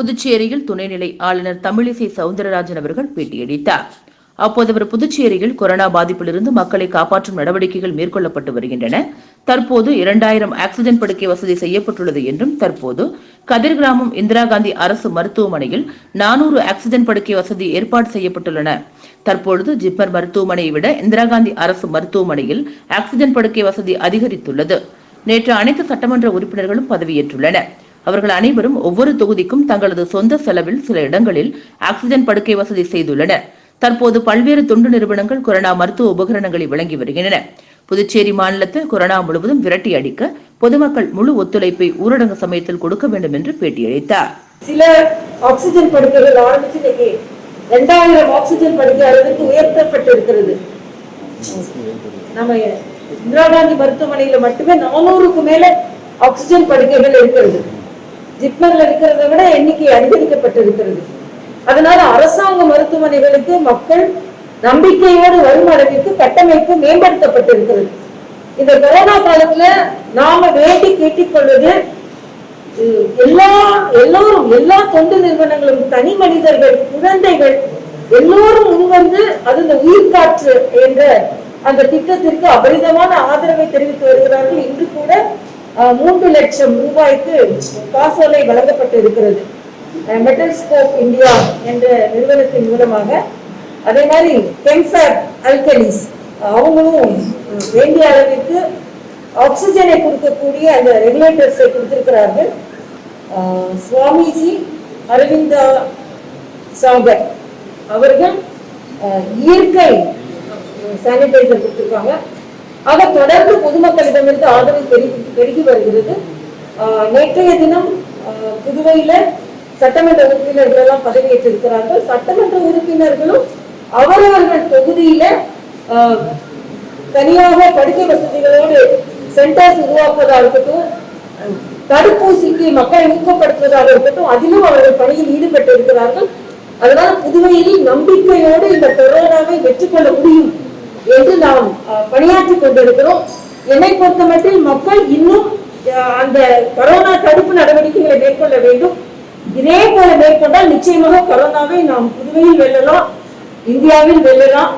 புதுச்சேரியில் துணைநிலை ஆளுநர் தமிழிசை சவுந்தரராஜன் அவர்கள் பேட்டியளித்தார். அப்போது அவர் புதுச்சேரியில் கொரோனா பாதிப்பிலிருந்து மக்களை காப்பாற்றும் நடவடிக்கைகள் மேற்கொள்ளப்பட்டு வருகின்றன. தற்போது இரண்டாயிரம் ஆக்சிஜன் படுக்கை வசதி செய்யப்பட்டுள்ளது என்றும் தற்போது கதிர் கிராமம் இந்திரா காந்தி அரசு மருத்துவமனையில் நானூறு ஆக்சிஜன் படுக்கை வசதி ஏற்பாடு செய்யப்பட்டுள்ளன. தற்பொழுது ஜிப்மர் மருத்துவமனையை விட இந்திரா காந்தி அரசு மருத்துவமனையில் ஆக்சிஜன் படுக்கை வசதி அதிகரித்துள்ளது. நேற்று அனைத்து சட்டமன்ற உறுப்பினர்களும் பதவியேற்றுள்ளனர். அவர்கள் அனைவரும் ஒவ்வொரு தொகுதிக்கும் தங்களது சொந்த செலவில் சில இடங்களில் ஆக்சிஜன் படுக்கை வசதி செய்துள்ளனர். தற்போது பல்வேறு தொண்டு நிறுவனங்கள் கொரோனா மருத்துவ உபகரணங்களை வழங்கி வருகின்றன. புதுச்சேரி மாநிலத்தில் கொரோனா முழுவதும் விரட்டி அடிக்க பொதுமக்கள் முழு ஒத்துழைப்பை ஊரடங்கு சமயத்தில் கொடுக்க வேண்டும் என்று பேட்டியளித்தார். சில ஆக்சிஜன் படுக்கைகள் ஆரம்பிச்சு இன்னைக்கு ரெண்டாயிரம் ஆக்சிஜன் படுக்கை அளவுக்கு உயர்த்தப்பட்டிருக்கிறது. நம்ம இந்திரா காந்தி மருத்துவமனையில மட்டுமே நானூறுக்கு மேல ஆக்சிஜன் படுக்கைகள் இருக்கிறது. ஜிப்மர்ல இருக்கிறத விட எண்ணிக்கை அதிகரிக்கப்பட்டிருக்கிறது. அதனால அரசாங்க மருத்துவமனைகளுக்கு மக்கள் நம்பிக்கையோடு வரும் அளவிற்கு கட்டமைப்பு மேம்படுத்தப்பட்டிருக்கிறது. இந்த கொரோனா காலத்துல நாம வேண்டி கேட்டிக் கொள்வது எல்லா எல்லோரும் எல்லா தொண்டு நிறுவனங்களும் தனி மனிதர்கள் குழந்தைகள் எல்லோரும் முன்வந்து அது இந்த உயிர்காற்று என்ற அந்த திட்டத்திற்கு அபரிதமான ஆதரவை தெரிவித்து வருகிறார்கள். இன்று கூட மூன்று லட்சம் ரூபாய்க்கு காசோலை வழங்கப்பட்டு இருக்கிறது. மெட்டல் ஸ்கோப் இந்தியா என்ற நிறுவனத்தின் மூலமாக. அதே மாதிரி கெம்ஃபர் அல்கலிஸ் அவங்களும் வேண்டிய அளவிற்கு ஆக்சிஜனை கொடுக்கக்கூடிய அந்த ரெகுலேட்டர்ஸை கொடுத்திருக்கிறார்கள். சுவாமிஜி அரவிந்தா சாகர் அவர்கள் இயற்கை சானிடைசர் கொடுத்துருக்காங்க. ஆக தொடர்ந்து பொதுமக்களிடமிருந்து ஆதரவு பெருகி பெருகி வருகிறது. நேற்றைய தினம் புதுவையில சட்டமன்ற உறுப்பினர்கள் எல்லாம் பதவியேற்றிருக்கிறார்கள். சட்டமன்ற உறுப்பினர்களும் அவரவர்கள் தொகுதியில தனியாக படுக்கை வசதிகளோடு சென்டர்ஸ் உருவாக்குவதாக இருக்கட்டும் தடுப்பூசிக்கு மக்களை ஊக்கப்படுத்துவதாக இருக்கட்டும் அதிலும் அவர்கள் பணியில் ஈடுபட்டு இருக்கிறார்கள் அதனால் புதுவையில் நம்பிக்கையோடு இந்த கொரோனாவை வெற்றி கொள்ள முடியும். நாம் அஹ், பணியாற்றிக் கொண்டிருக்கிறோம். என்னை பொறுத்தமட்டில் மக்கள் இன்னும் அந்த கொரோனா தடுப்பு நடவடிக்கைகளை மேற்கொள்ள வேண்டும். இதே போல மேற்கொண்டால் நிச்சயமாக கொரோனாவை நாம் புதுவையில் வெல்லலாம் இந்தியாவில் வெல்லலாம்.